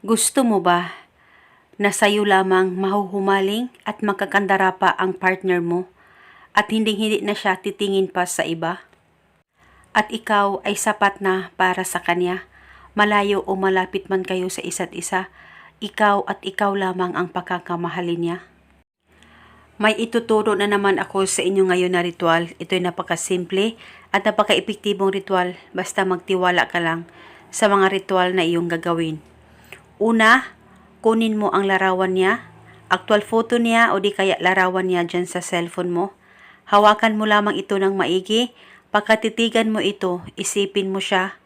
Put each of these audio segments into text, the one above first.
Gusto mo ba na sa'yo lamang mahuhumaling at makakandara pa ang partner mo at hindi-hindi na siya titingin pa sa iba? At ikaw ay sapat na para sa kanya, malayo o malapit man kayo sa isa't isa, ikaw at ikaw lamang ang pagkakamahalin niya. May ituturo na naman ako sa inyo ngayon na ritual. Ito'y napakasimple at napaka-epektibong ritual basta magtiwala ka lang sa mga ritual na iyong gagawin. Una, kunin mo ang larawan niya, actual photo niya o di kaya larawan niya dyan sa cellphone mo. Hawakan mo lamang ito ng maigi, pagkatitigan mo ito, isipin mo siya,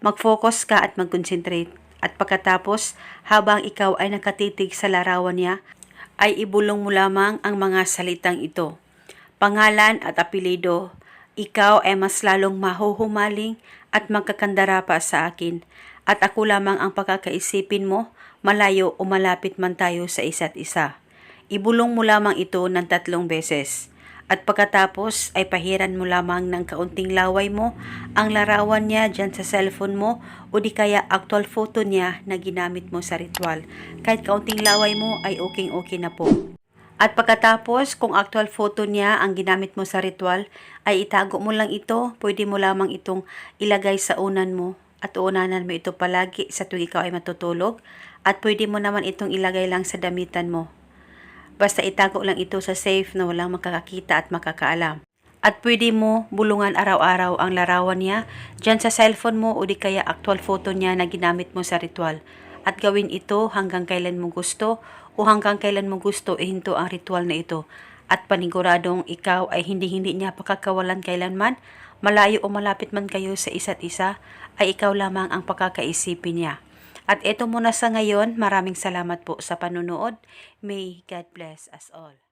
mag-focus ka at mag-concentrate. At pagkatapos, habang ikaw ay nakatitig sa larawan niya, ay ibulong mo lamang ang mga salitang ito. Pangalan at apelido, ikaw ay mas lalong mahuhumaling at magkakandara pa sa akin. At ako lamang ang pagkakaisipin mo, malayo o malapit man tayo sa isa't isa. Ibulong mo lamang ito ng tatlong beses. At pagkatapos ay pahiran mo lamang ng kaunting laway mo ang larawan niya dyan sa cellphone mo o di kaya actual photo niya na ginamit mo sa ritual. Kahit kaunting laway mo ay okay-okay na po. At pagkatapos, kung actual photo niya ang ginamit mo sa ritual, ay itago mo lang ito. Pwede mo lamang itong ilagay sa unan mo at uunanan mo ito palagi sa tuwing ikaw ay matutulog. At pwede mo naman itong ilagay lang sa damitan mo. Basta itago lang ito sa safe na walang makakakita at makakaalam. At pwede mo bulungan araw-araw ang larawan niya dyan sa cellphone mo o di kaya actual photo niya na ginamit mo sa ritual. At gawin ito hanggang kailan mo gusto o hanggang kailan mo gusto ihinto ang ritual na ito. At paniguradong ikaw ay hindi-hindi niya pakakawalan kailanman, malayo o malapit man kayo sa isa't isa, ay ikaw lamang ang pakakaisipin niya. At ito muna sa ngayon, maraming salamat po sa panunood. May God bless us all.